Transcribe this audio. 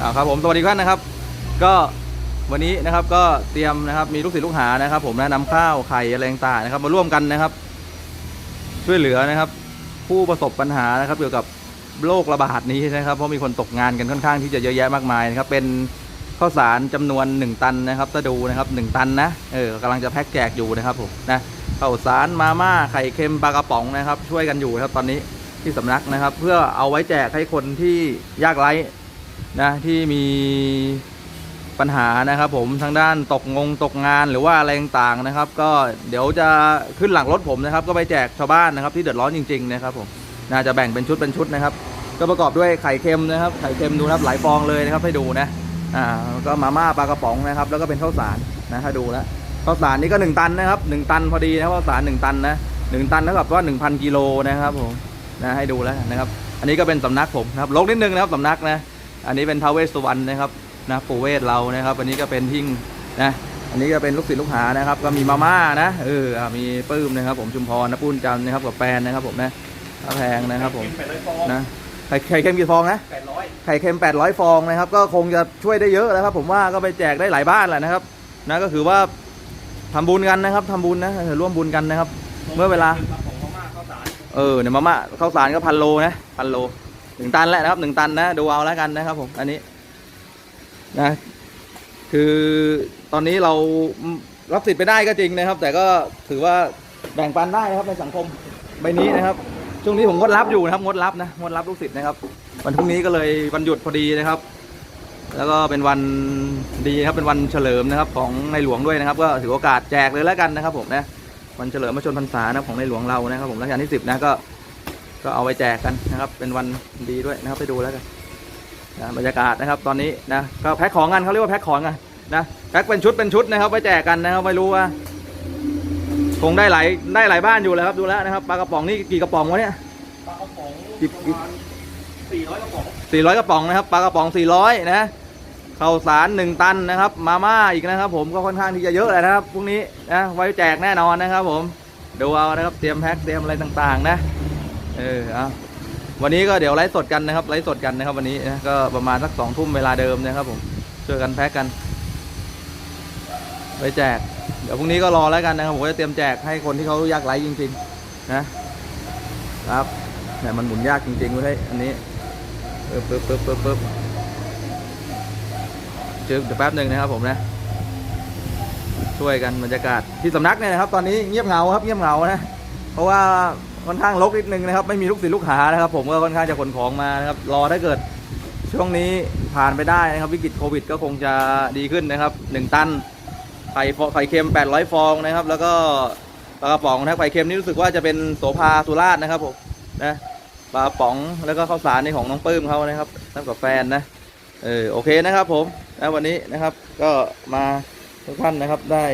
อ่าครับผมสวัสดีท่านนะครับ ก็วันนี้นะครับก็เตรียมนะครับมีลูกศิษย์ลูกหานะครับ ผมนะนำข้าวไข่อะไรต่างนะครับ มาร่วมกันนะครับ ช่วยเหลือนะครับ ผู้ประสบปัญหานะครับ เกี่ยวกับโรคระบาดนี้นะครับ เพราะมีคนตกงานกันค่อนข้างที่จะเยอะแยะมากมายนะครับ เป็นข้าวสารจำนวน 1 ตันนะครับถ้าดูนะครับ1ตันนะเออกำลังจะแพ็กแจกอยู่นะครับผมนะข้าวสารมาม่าไข่เค็มปลากระป๋องนะครับ ช่วยกันอยู่นะครับตอนนี้ที่สำนักนะครับ เพื่อเอาไว้แจกให้คนที่ยากไร้ นะที่มีปัญหานะครับผมทางด้านตกงงตกงานหรือว่าอะไรต่างๆนะครับ ก็เดี๋ยวจะขึ้นหลังรถผมนะครับ ก็ไปแจกชาวบ้านนะครับ ที่เดือดร้อนจริง ๆ นะครับผมน่าจะแบ่งเป็นชุดเป็นชุดนะครับ ก็ประกอบด้วยไข่เค็มนะครับไข่เค็มดูครับหลายฟองเลยนะครับให้ดูนะอ่าก็มาม่าปลากระป๋องนะครับ แล้วก็เป็นข้าวสารนะถ้าดูแล้วข้าวสารนี่ก็ 1 ตันนะครับ 1 ตันพอดีนะข้าวสาร 1 ตันนะ1ตันเท่ากับว่า1,000กิโลนะครับผมนะให้ดูแล้วนะครับ อันนี้ก็เป็นสำนักผมนะครับลกนิดนึงนะครับสำนักนะ อันนี้เป็นท้าวเวสสุวรรณนะครับนะปู่เวทเรานะครับ อันนี้ก็เป็นทิ้งนะอันนี้ก็เป็นลูกศิษย์ลูกหานะครับ ก็มีมาม่านะเอออ่ามีปื้มนะครับ ผมชุมพรนะปุ้นจันทร์นะครับกับแฟนนะครับผมนะพระแพงนะครับผมแปดร้อยฟองนะไข่ไข่เค็มกี่ฟองนะแปดร้อยไข่เค็ม 800 ฟองนะครับ ก็คงจะช่วยได้เยอะแล้วครับ ผมว่าก็ไปแจกได้หลายบ้านแหละนะครับนะก็คือว่าทำบุญกันนะครับทำบุญนะเออร่วมบุญกันนะครับ เมื่อเวลาของพม่าข้าวสารเออเนี่ยมาม่าข้าวสารก็พันโลนะพันโล หนึ่งตันแหละนะครับหนึ่งตันนะดูเอาแล้วกันนะครับ ผมอันนี้นะคือตอนนี้เรารับสิทธิ์ไปได้ก็จริงนะครับ แต่ก็ถือว่าแบ่งปันได้นะครับในสังคมใบนี้นะครับ ช่วงนี้ผมงดรับอยู่นะครับงดรับนะงดรับลูกศิษย์นะครับ วันพรุ่งนี้ก็เลยวันหยุดพอดีนะครับ แล้วก็เป็นวันดีครับเป็นวันเฉลิมนะครับ ของในหลวงด้วยนะครับ ก็ถือโอกาสแจกเลยแล้วกันนะครับ ผมนะวันเฉลิมพระชนพรรษานะของในหลวงเรานะครับ ผมรัชกาลที่สิบนะก็ ก็เอาไปแจกกันนะครับ เป็นวันดีด้วยนะครับไปดูแล้วกันนะบรรยากาศนะครับตอนนี้นะก็แพ็คของกันเขาเรียกว่าแพ็คของกันนะแพ็คเป็นชุดเป็นชุดนะครับไปแจกกันนะครับไม่รู้ว่าคงได้หลายได้หลายบ้านอยู่แล้วครับดูแล้วนะครับปลากระป๋องนี่กี่กระป๋องวะเนี่ยปลากระป๋องหยิบประมาณสี่ร้อยกระป๋อง400กระป๋องนะครับปลากระป๋อง400นะข้าวสาร1ตันนะครับ มาม่าอีกนะครับ ผมก็ค่อนข้างที่จะเยอะเลยนะครับพรุ่งนี้นะไว้แจกแน่นอนนะครับ ผมดูเอานะครับเตรียมแพ็คเตรียมอะไรต่างๆ นะ เออเอาวันนี้ก็เดี๋ยวไลฟ์สดกันนะครับไลฟ์สดกันนะครับ วันนี้นะก็ประมาณสักสองทุ่มเวลาเดิมนะครับผมช่วยกันแพ็คกันไว้แจก เดี๋ยวพรุ่งนี้ก็รอแล้วกันนะครับผมจะเตรียมแจกให้คนที่เขายากไร้จริงๆนะครับเนี่ยมันหมุนยากจริงๆเว้ยอันนี้ปึ๊บปึ๊บปึ๊บปึ๊บปึ๊บเจอเดี๋ยวแป๊บหนึ่งนะครับผมนะ ช่วยกันบรรยากาศที่สำนักเนี่ยนะครับ ตอนนี้เงียบเหงาครับเงียบเหงานะ เพราะว่า ค่อนข้างรกนิดนึงนะครับ ไม่มีลูกศิษย์ลูกหานะครับ ผมก็ค่อนข้างจะขนของมานะครับรอถ้าเกิดช่วงนี้ผ่านไปได้นะครับ วิกฤตโควิดก็คงจะดีขึ้นนะครับหนึ่งตันไข่ไข่เค็ม 800 ฟองนะครับ แล้วก็ปลากระป๋องนะไข่เค็มนี่รู้สึกว่าจะเป็นโสภาสุราษฎร์นะครับผมนะปลาป๋องแล้วก็ข้าวสารในของน้องปื้มเขานะครับนั่นกับแฟนนะเออโอเคนะครับผมแล้ววันนี้นะครับก็มาทุกท่านนะครับได้